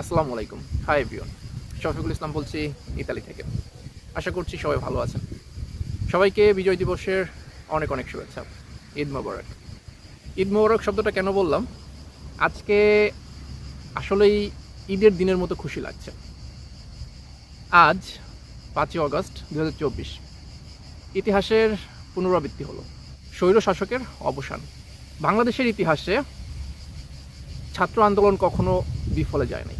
আসসালামু আলাইকুম। Hi everyone Shafiqul Islam বলছি ইতালি থেকে। আশা করছি সবাই ভালো আছেন। সবাইকে বিজয় দিবসের অনেক অনেক শুভেচ্ছা। ঈদ মোবারক। ঈদ মোবারক শব্দটা কেন বললাম? আজকে আসলেই ঈদের দিনের মতো খুশি লাগছে। আজ পাঁচই অগস্ট দু হাজার চব্বিশ। ইতিহাসের পুনরাবৃত্তি হলো। স্বৈর শাসকের অবসান। বাংলাদেশের ইতিহাসে ছাত্র আন্দোলন কখনো বিফলে যায় নাই।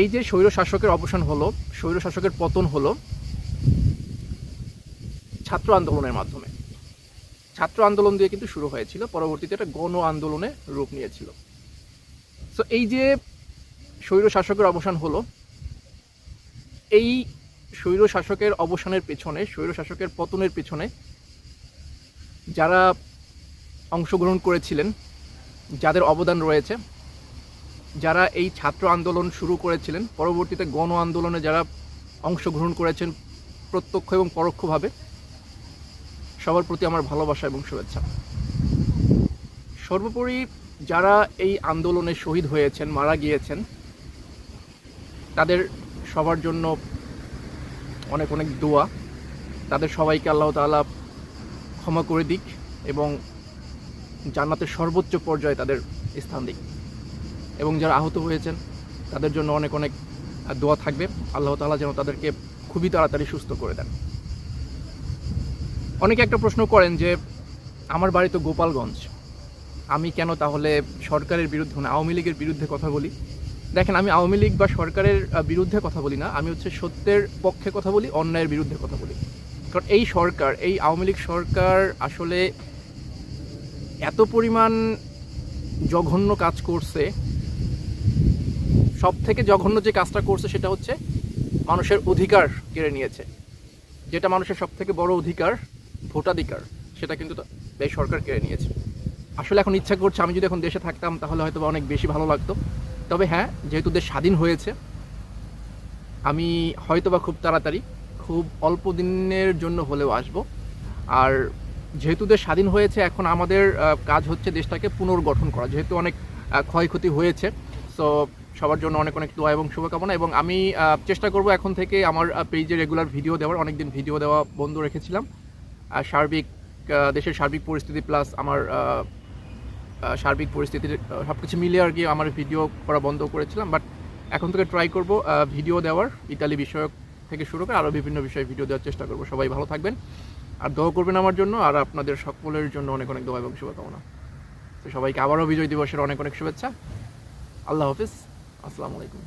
এই যে স্বৈর শাসকের অবসান হলো, স্বৈর শাসকের পতন হলো ছাত্র আন্দোলনের মাধ্যমে। ছাত্র আন্দোলন দিয়ে কিন্তু শুরু হয়েছিল, পরবর্তীতে একটা গণ আন্দোলনে রূপ নিয়েছিল। সো এই যে স্বৈর শাসকের অবসান হলো, এই স্বৈর শাসকের অবসানের পেছনে, স্বৈর শাসকের পতনের পেছনে যারা অংশগ্রহণ করেছিলেন, যাদের অবদান রয়েছে যারা এই ছাত্র আন্দোলন শুরু করেছিলেন, পরবর্তীতে গণ আন্দোলনে যারা অংশগ্রহণ করেছেন প্রত্যক্ষ এবং পরোক্ষভাবে, সবার প্রতি আমার ভালোবাসা এবং শুভেচ্ছা। সর্বোপরি যারা এই আন্দোলনে শহীদ হয়েছেন, মারা গিয়েছেন, তাদের সবার জন্য অনেক অনেক দোয়া। তাদের সবাইকে আল্লাহ তাআলা ক্ষমা করে দিক এবং জান্নাতের সর্বোচ্চ পর্যায়ে তাদের স্থান দিক। এবং যারা আহত হয়েছেন, তাদের জন্য অনেক অনেক দোয়া থাকবে। আল্লাহ তাআলা যেন তাদেরকে খুবই তাড়াতাড়ি সুস্থ করে দেন। অনেকে একটা প্রশ্ন করেন যে, আমার বাড়ি তো গোপালগঞ্জ। আমি কেন তাহলে সরকারের বিরুদ্ধে মানে আওয়ামী লীগের বিরুদ্ধে কথা বলি? দেখেন, আমি আওয়ামী লীগ বা সরকারের বিরুদ্ধে কথা বলি না, আমি হচ্ছে সত্যের পক্ষে কথা বলি, অন্যায়ের বিরুদ্ধে কথা বলি। কারণ এই সরকার, এই আওয়ামী লীগ সরকার আসলে এত পরিমাণ জঘন্য কাজ করছে সব থেকে জঘন্য যে কাজটা করছে সেটা হচ্ছে মানুষের অধিকার কেড়ে নিয়েছে। যেটা মানুষের সব থেকে বড় অধিকার, ভোটাধিকার, সেটা কিন্তু এই সরকার কেড়ে নিয়েছে। আসলে এখন ইচ্ছা করছে আমি যদি এখন দেশে থাকতাম তাহলে হয়তো অনেক বেশি ভালো লাগতো। তবে হ্যাঁ যেহেতু দেশ স্বাধীন হয়েছে, আমি হয়তো বা খুব তাড়াতাড়ি, খুব অল্প দিনের জন্য হলেও আসব। আর যেহেতু দেশ স্বাধীন হয়েছে, এখন আমাদের কাজ হচ্ছে দেশটাকে পুনর্গঠন করা। যেহেতু অনেক ক্ষয়ক্ষতি হয়েছে সো সবার জন্য অনেক অনেক দোয়া এবং শুভকামনা এবং আমি চেষ্টা করব এখন থেকে আমার পেজে রেগুলার ভিডিও দেওয়ার, অনেকদিন ভিডিও দেওয়া বন্ধ রেখেছিলাম। আর সার্বিক দেশের সার্বিক পরিস্থিতি প্লাস আমার সার্বিক পরিস্থিতির সব কিছু মিলে আর কি আমার ভিডিও করা বন্ধ করেছিলাম। বাট এখন থেকে ট্রাই করব ভিডিও দেওয়ার, ইতালি বিষয়ক থেকে শুরু করে আরও বিভিন্ন বিষয়ে ভিডিও দেওয়ার চেষ্টা করব। সবাই ভালো থাকবেন। আর দোয়া করবেন আমার জন্য, আর আপনাদের সকলের জন্য অনেক অনেক দোয়া এবং শুভকামনা। তো সবাইকে আবারও বিজয় দিবসের অনেক অনেক শুভেচ্ছা। আল্লাহ হাফিজ আসসালামু আলাইকুম